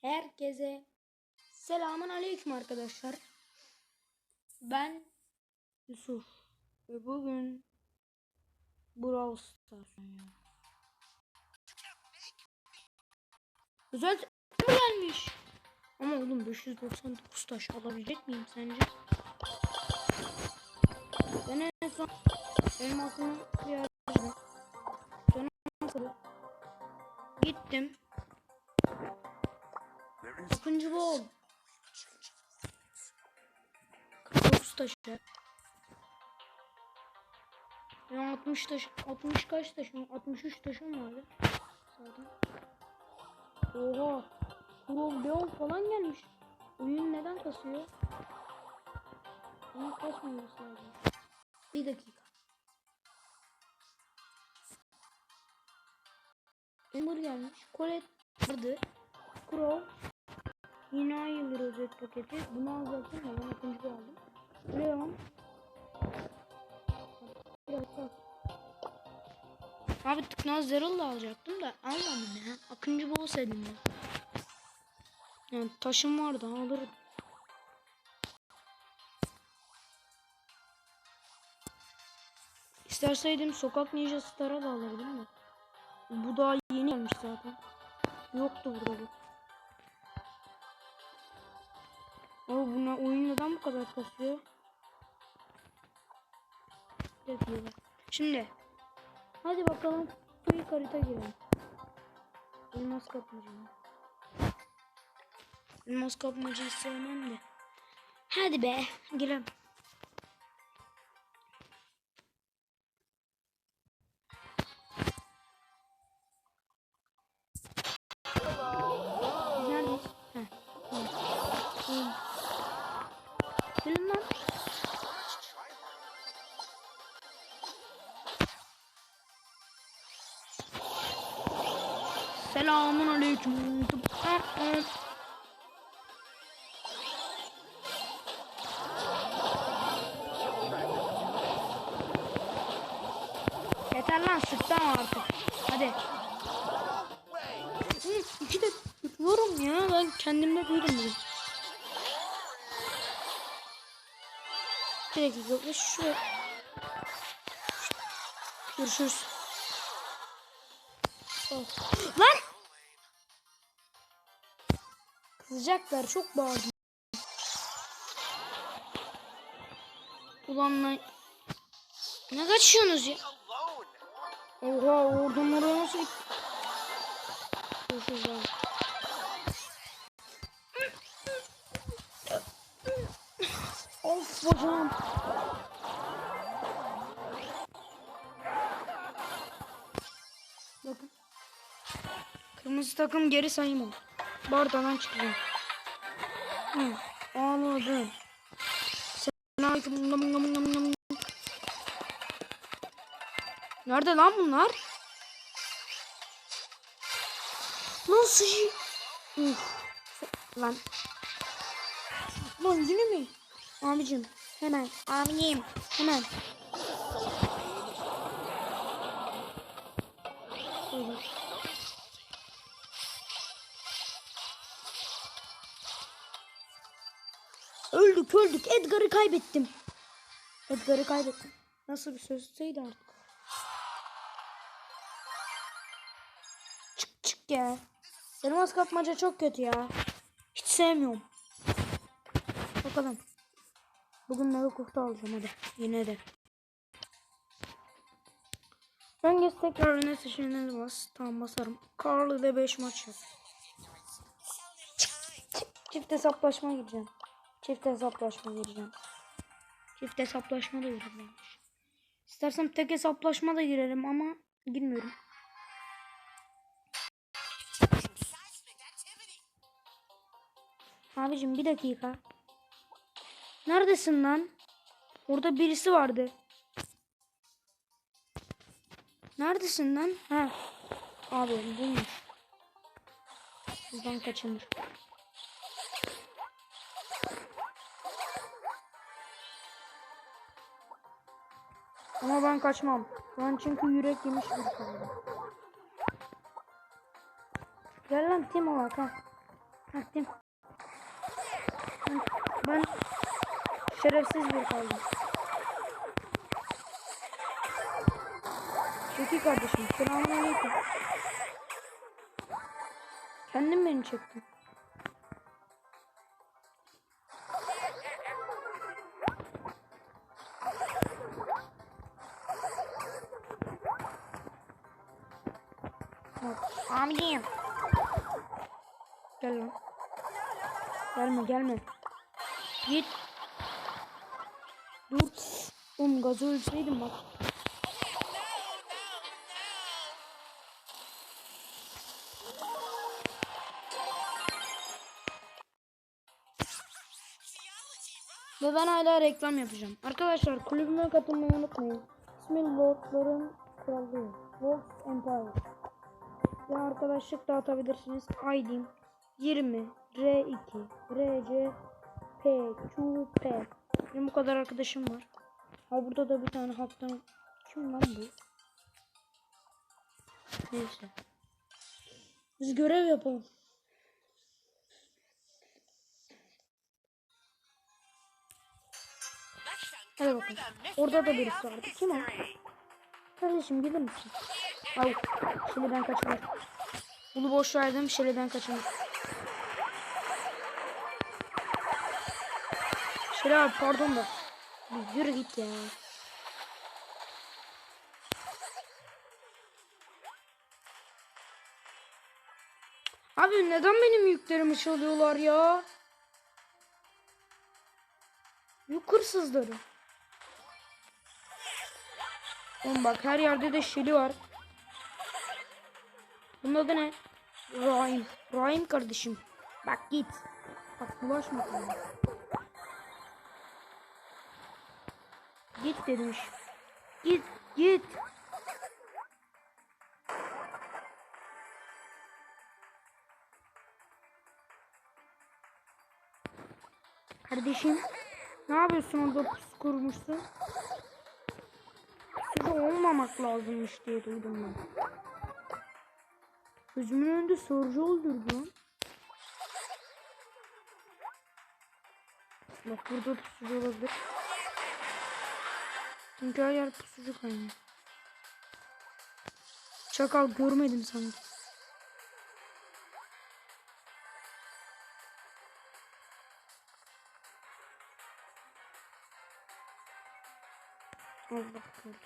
Herkese selamun aleyküm arkadaşlar. Ben Yusuf ve bugün Brawl Stars. Güzel mi gelmiş? Ama oğlum 599 taş alabilecek miyim sence? Ben en son elmasını bir. Sonra? Gittim. Bakıncı bol. 49 taşı. Ben 60 taş, 60 kaç taşım? 63 taşım vardı. Zaten. Oha. Kuro Leon falan gelmiş. Oyun neden kasıyor? Oyun kasmaması lazım. Bir dakika. Ember gelmiş. Colette vardı. Crow. Yine aynı bir rozet paketi. Bunu alacaktım ama ben ikinci aldım. Leon. Biraz daha. Abi tıknaz Zeral'la alacaktım da almadım ya. Akıncı bol sevdim ya. Yani taşım vardı alırım. İsterseydim sokak ninja star'a da alırdım da. Bu daha yeni gelmiş zaten. Yoktu burada bu. Ama buna oyun neden bu kadar kasıyor? Şimdi. Hadi bakalım. İlk harita girelim. Elmas kapmacı. Elmas kapmacıyı sevmem de. Hadi be. Girelim. Selamun aleyküm. Yeter lan sıktım artık. Hadi. İki de tutuyorum ya. Ben kendimde duydum bunu. Bir dakika. Ve şu. Görüşürüz. Oh. Lan! Kızacaklar. Çok bağırdım. Ulan lan. Ne kaçıyorsunuz ya? Oha oradan oraya nasıl abi. Of bacağım. Bakın. Kırmızı takım geri sayım oldu. Bardadan çıkacağım. Hı, ağladım. Selamünaleyküm. Nerede lan bunlar? Nasıl? şey- Uf. Lan. Lan yine mi? Abicim hemen. Abicim hemen. Buyurun. Öldük öldük. Edgar'ı kaybettim. Edgar'ı kaybettim. Nasıl bir sözseydi artık. Çık çık ya. Elmas kapmaca çok kötü ya. Hiç sevmiyorum. Bakalım. Bugün mega kutu alacağım hadi. Yine de. Ben geç tekrar öne seçeneğine bas. Tamam basarım. Carl ile 5 maç yap. Çift hesaplaşma gireceğim. Çift hesaplaşma gireceğim. Çift hesaplaşma da gireceğim. İstersem tek hesaplaşma da girerim ama girmiyorum. Abicim bir dakika. Neredesin lan? Orada birisi vardı. Neredesin lan? Ha. Abi buymuş. Buradan kaçınır. Ama ben kaçmam. Ben çünkü yürek yemiş bir kadınım. Gel lan Tim olarak ha. Hakim. Ben, ben şerefsiz bir kaldım. Çekil kardeşim. Selamünaleyküm. Kendin beni çektin. Git. Dur. Oğlum gazı ölseydim bak. Ve ben hala reklam yapacağım. Arkadaşlar kulübüme katılmayı unutmayın. İsmi Lordların Krallığı. Lords Empire. Ve arkadaşlık dağıtabilirsiniz. ID'm 20 R2 RC P Q P. Benim bu kadar arkadaşım var. Ha burada da bir tane haktan kim lan bu? Neyse. Biz görev yapalım. Hadi bakalım. Orada da birisi vardı. Kim o? Kardeşim gelir misin? Au. Şileden kaçmış. Bunu boş verdim. Şileden kaçmış. Abi pardon da. Yürü git ya. Abi neden benim yüklerimi çalıyorlar ya? Yük hırsızları. Oğlum bak her yerde de şili var. Bunun adı ne? Rahim. Rahim kardeşim. Bak git. Bak bulaşma bana. Git demiş. Git git. Kardeşim ne yapıyorsun orada pusu kurmuşsun? Pusucu olmamak lazımmış diye duydum ben. Gözümün önünde sorucu öldürdü lan. Bak burada pusucu olabilir. Çünkü her yer pusucu kaynıyor. Çakal görmedim sanki. Allah korusun.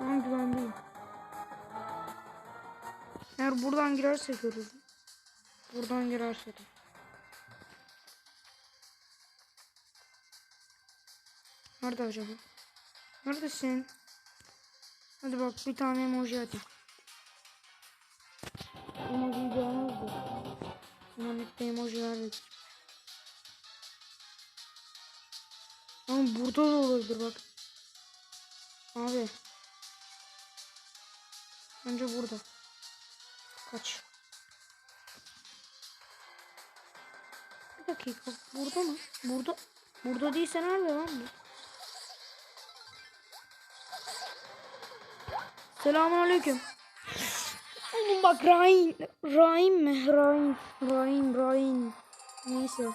An güvendeyim. Eğer buradan girerse görürüm. Buradan girerse de. Nerede acaba? Neredesin? Hadi bak bir tane emoji atayım. Emojiyi beğenmezdi. Dinamikte emojiler de Ama burada da olabilir bak. Abi. Önce burada. Kaç. Dakika. Burada mı? Burada. Burada değilse nerede lan bu? Selamun aleyküm. Oğlum bak Rahim. Rahim mi? Rahim. Rahim. Rahim. Neyse.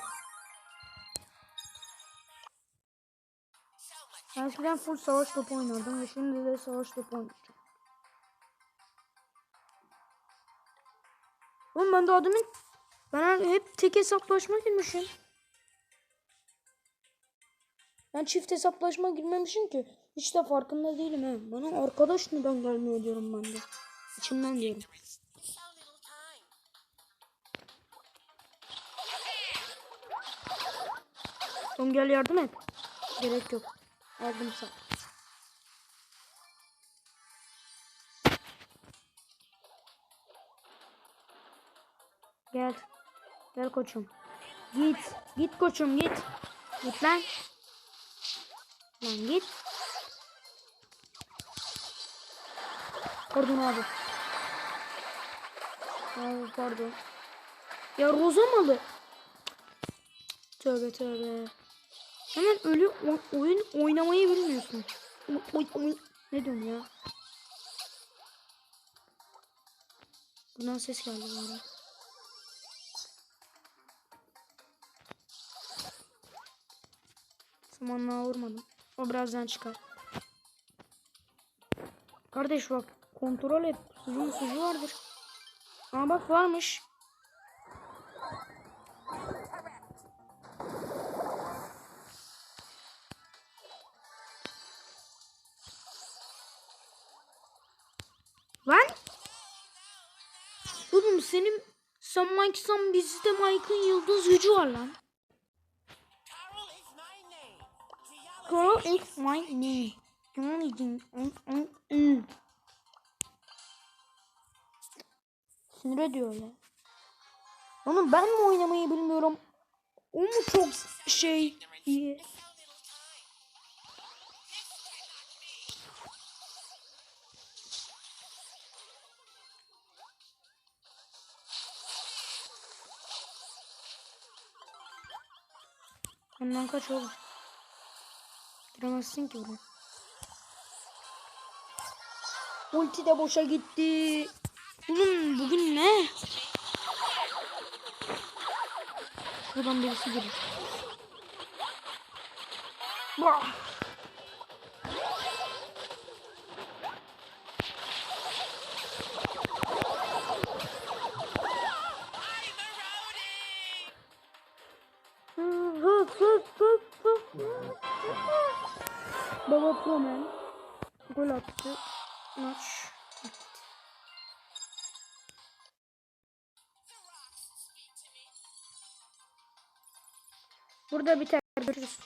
Eskiden full savaş topu oynardım ve şimdi de savaş topu oynayacağım. Oğlum ben daha demin ben hep tek hesaplaşma girmişim. Ben çift hesaplaşma girmemişim ki. Hiç de farkında değilim he. Bana arkadaş neden gelmiyor diyorum ben de. İçimden diyorum. Tom gel yardım et. Gerek yok. Aldım sağ. Gel. Gel koçum. Git. Git koçum git. Git lan. Lan git. Pardon abi. Abi pardon. Ya Roza malı. Tövbe tövbe. Hemen ölü oyun oynamayı bilmiyorsun. Uy, uy. Ne diyorum ya? Buradan ses geldi bu arada. Samanlığa vurmadım. O birazdan çıkar. Kardeş bak kontrol et. Sucuğun sucuğu vardır. Aa bak varmış. Lan. Oğlum senin sen Mike sen bizde Mike'ın yıldız gücü var lan. İs my name. Sinir ediyor ya. Oğlum ben mi oynamayı bilmiyorum? O mu çok şey iyi? Ondan kaç oğlum. Giremezsin ki buraya. Ulti de boşa gitti. Oğlum bugün ne? Şuradan birisi gelir. Bah. Baba Promen gol attı. Maç bitti. Burada biter. Görüşürüz.